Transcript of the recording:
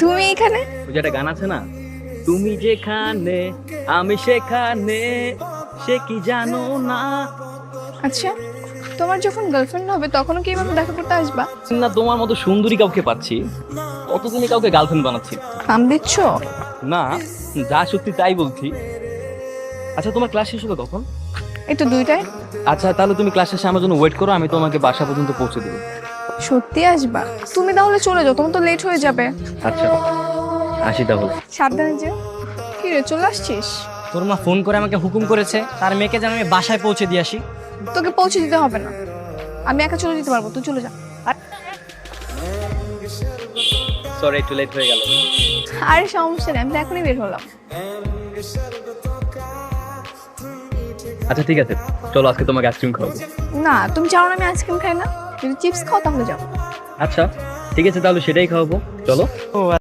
তুমি এখানে? ওই যে একটা গান আছে না? তুমি যেখানে আমি সেখানে সে কি জানো না? আচ্ছা তোমার যখন গার্লফ্রেন্ড হবে তখনও কি এভাবে দেখা করতে আসবা? না তোমার মতো সুন্দরী কাউকে পাচ্ছি। কতদিনই কাউকে গার্লফ্রেন্ড বানাচ্ছি? কাম দিচ্ছ? না যা সত্যি তাই বলছি। আচ্ছা তোমার ক্লাস শেষ হলো কখন? এই তো দুইটায়। আচ্ছা তাহলে তুমি ক্লাস শেষে আমার জন্য ওয়েট করো আমি তোমাকে বাসা পর্যন্ত পৌঁছে দেবো। সত্যি আসবা? তুমি তাহলে চলে যাও তোমার তো লেট হয়ে যাবে। আচ্ছা আসি তাহলে। সাবধানে যেও কি রে চলে আসছিস? তোর মা ফোন করে আমাকে হুকুম করেছে তার মেয়েকে যেন আমি বাসায় পৌঁছে দিয়ে আসি। তোকে পৌঁছে দিতে হবে না। আমি একা চলে যেতে পারব তুই চলে যা। সরি একটু লেট হয়ে গেল। আরে সমস্যা নেই আমি তো এখনই বের হলাম। আচ্ছা ঠিক আছে। চলো আজকে তোমাকে আইসক্রিম খাওয়াবো। না তুমি চাও না আমি আইসক্রিম খাই না? যদি চিপস খাও তাহলে যাব। আচ্ছা ঠিক আছে তাহলে সেটাই খাওয়াবো। চলো। ও